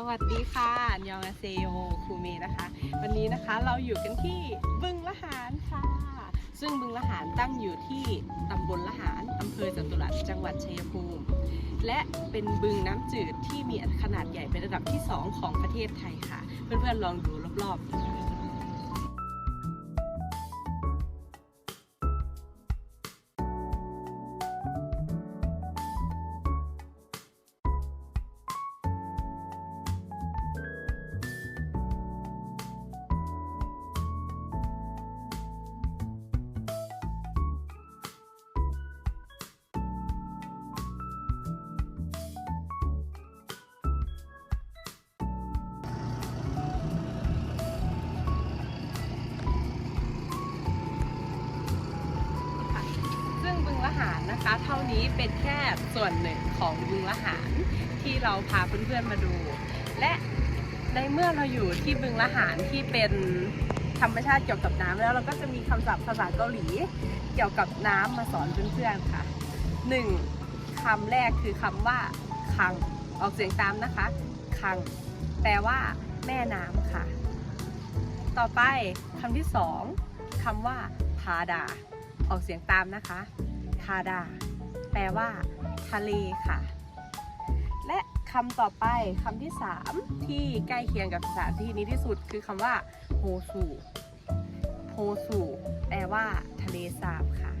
สวัสดีค่ะยองอาเซโยคูเมนะคะ วันนี้นะคะเราอยู่กันที่บึงละหารค่ะ ซึ่งบึงละหารตั้งอยู่ที่ตำบลละหารอำเภอจตุรัสจังหวัดชัยภูมิ และเป็นบึงน้ำจืดที่มีขนาดใหญ่เป็นระดับที่ 2 ของประเทศไทยค่ะ เพื่อนๆลองดูรอบๆ บึงละหารนะคะ เท่านี้เป็นแค่ส่วนหนึ่งของบึงละหารที่เราพาเพื่อนๆมาดู และในเมื่อเราอยู่ที่บึงละหารที่เป็นธรรมชาติเกี่ยวกับน้ำแล้วเราก็จะมีคำศัพท์ภาษาเกาหลีเกี่ยวกับน้ำมาสอนเพื่อนๆค่ะหนึ่งคำแรกคือคำว่าคังออกเสียงตามนะคะ คัง แปลว่า แม่น้ำค่ะ ต่อไปคำที่สองคำว่าพาดา ออกเสียงตามนะคะาดา แปลว่า ทะเลค่ะ และคำต่อไปคำที่สามที่ใกล้เคียงกับสถานที่นี้ที่สุดคือคำว่าโฮสูโฮสูแปลว่า ทะเลสาบค่ะ